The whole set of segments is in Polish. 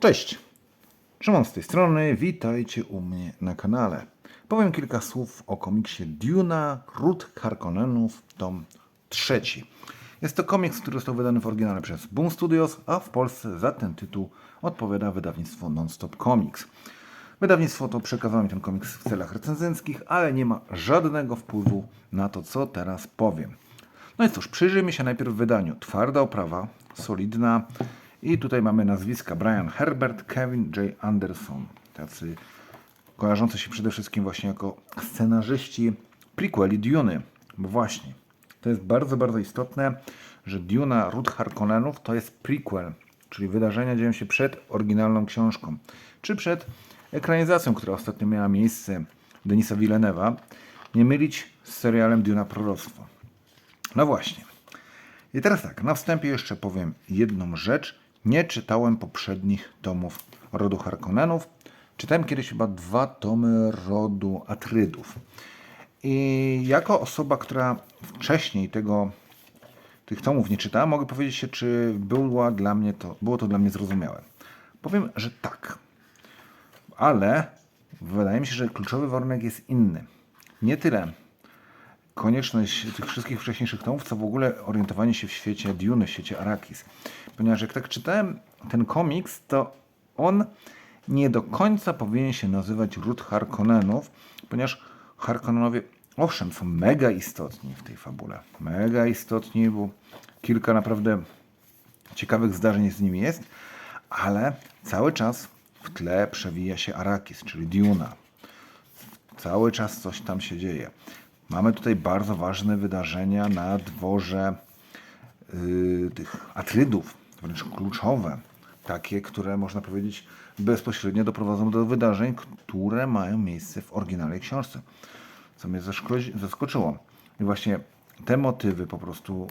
Cześć! Szymon z tej strony, witajcie u mnie na kanale. Powiem kilka słów o komiksie Duna Ród Harkonnenów, tom trzeci. Jest to komiks, który został wydany w oryginale przez Boom Studios, a w Polsce za ten tytuł odpowiada wydawnictwo Nonstop Comics. Wydawnictwo to przekazało mi ten komiks w celach recenzenckich, ale nie ma żadnego wpływu na to, co teraz powiem. No i cóż, przyjrzyjmy się najpierw wydaniu. Twarda oprawa, solidna i tutaj mamy nazwiska Brian Herbert, Kevin J. Anderson. Tacy kojarzący się przede wszystkim właśnie jako scenarzyści prequeli Duny. Bo właśnie, to jest bardzo, bardzo istotne, że Duna Ród Harkonnenów to jest prequel, czyli wydarzenia dzieją się przed oryginalną książką, czy przed ekranizacją, która ostatnio miała miejsce Denisa Villeneuve'a. Nie mylić z serialem Duna Proroctwo. No właśnie. I teraz tak, na wstępie jeszcze powiem jedną rzecz. Nie czytałem poprzednich tomów rodu Harkonnenów. Czytałem kiedyś chyba dwa tomy rodu Atrydów. I jako osoba, która wcześniej tego, tych tomów nie czytała, mogę powiedzieć się, czy dla mnie to, było to dla mnie zrozumiałe. Powiem, że tak. Ale wydaje mi się, że kluczowy warunek jest inny. Nie tyle konieczność tych wszystkich wcześniejszych tomów, co w ogóle orientowanie się w świecie Dune, w świecie Arrakis. Ponieważ jak tak czytałem ten komiks, to on nie do końca powinien się nazywać Ród Harkonnenów, ponieważ Harkonnenowie, owszem, są mega istotni w tej fabule. Mega istotni, bo kilka naprawdę ciekawych zdarzeń z nimi jest, ale cały czas w tle przewija się Arrakis, czyli Duna. Cały czas coś tam się dzieje. Mamy tutaj bardzo ważne wydarzenia na dworze yy, tych Atrydów, wręcz kluczowe. Takie, które można powiedzieć bezpośrednio doprowadzą do wydarzeń, które mają miejsce w oryginalnej książce. Co mnie zaskoczyło. I właśnie te motywy po prostu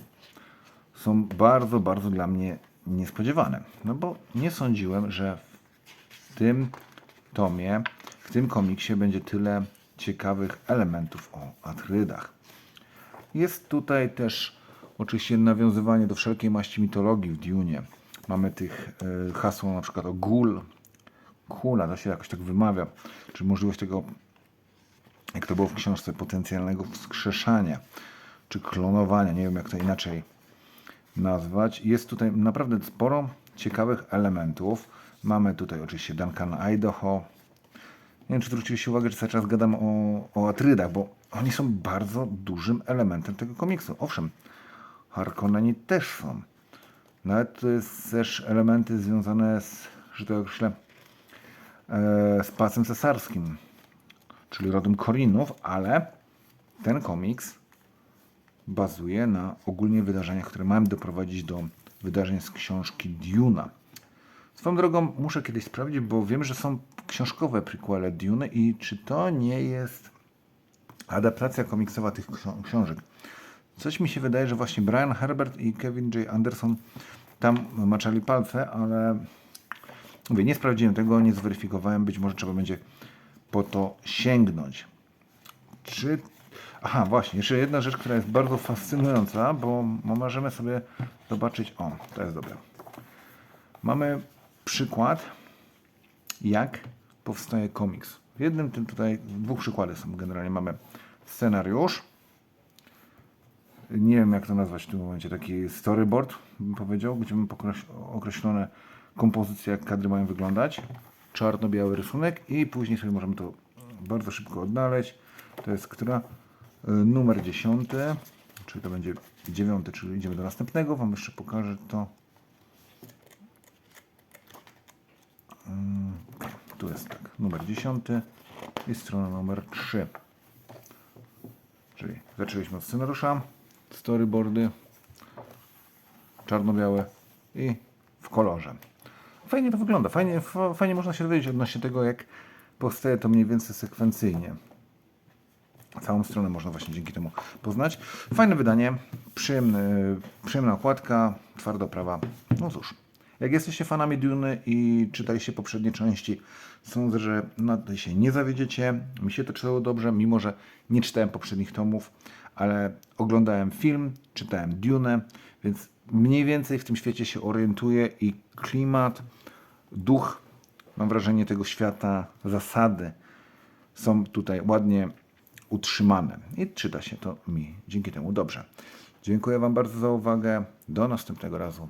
są bardzo, bardzo dla mnie niespodziewane. No bo nie sądziłem, że w tym tomie, w tym komiksie będzie tyle ciekawych elementów o Atrydach. Jest tutaj też oczywiście nawiązywanie do wszelkiej maści mitologii w Dune. Mamy tych y, hasło na przykład o gul, kula, to się jakoś tak wymawia, czy możliwość tego, jak to było w książce, potencjalnego wskrzeszania, czy klonowania, nie wiem jak to inaczej nazwać. Jest tutaj naprawdę sporo ciekawych elementów. Mamy tutaj oczywiście Duncan Idaho. Nie wiem, czy zwróciliście uwagę, że cały czas gadam o, o Atrydach, bo oni są bardzo dużym elementem tego komiksu. Owszem, Harkonneni też są. Nawet to jest też elementy związane z, że to określę, e, z Cesarskim, czyli rodem Korinów, ale ten komiks bazuje na ogólnie wydarzeniach, które mają doprowadzić do wydarzeń z książki Duna. Swoją drogą muszę kiedyś sprawdzić, bo wiem, że są książkowe prequele Dune i czy to nie jest adaptacja komiksowa tych ksi- książek. Coś mi się wydaje, że właśnie Brian Herbert i Kevin J. Anderson tam maczali palce, ale mówię, nie sprawdziłem tego, nie zweryfikowałem, być może trzeba będzie po to sięgnąć. Czy... Aha, właśnie, jeszcze jedna rzecz, która jest bardzo fascynująca, bo możemy sobie zobaczyć, o, to jest dobre. Mamy przykład, jak powstaje komiks. W jednym tym tutaj, dwóch przykłady są generalnie. Mamy scenariusz, nie wiem jak to nazwać w tym momencie, taki storyboard, bym powiedział, gdzie pokreś- określone kompozycje, jak kadry mają wyglądać, czarno-biały rysunek i później sobie możemy to bardzo szybko odnaleźć. To jest która? Y, Numer 10, czyli to będzie 9, czyli idziemy do następnego. Wam jeszcze pokażę to. Tu jest tak, numer 10 i strona numer 3. Czyli zaczęliśmy od scenariusza, storyboardy, czarno-białe i w kolorze. Fajnie to wygląda, fajnie, fajnie można się dowiedzieć odnośnie tego, jak powstaje to mniej więcej sekwencyjnie. Całą stronę można właśnie dzięki temu poznać. Fajne wydanie, przyjemny, przyjemna okładka, twarda oprawa. No cóż, jak jesteście fanami Duny i czytaliście poprzednie części, sądzę, że na to się nie zawiedziecie. Mi się to czytało dobrze, mimo że nie czytałem poprzednich tomów, ale oglądałem film, czytałem Dune, więc mniej więcej w tym świecie się orientuję i klimat duch, mam wrażenie, tego świata, zasady są tutaj ładnie utrzymane. I czyta się to mi dzięki temu dobrze. Dziękuję Wam bardzo za uwagę. Do następnego razu.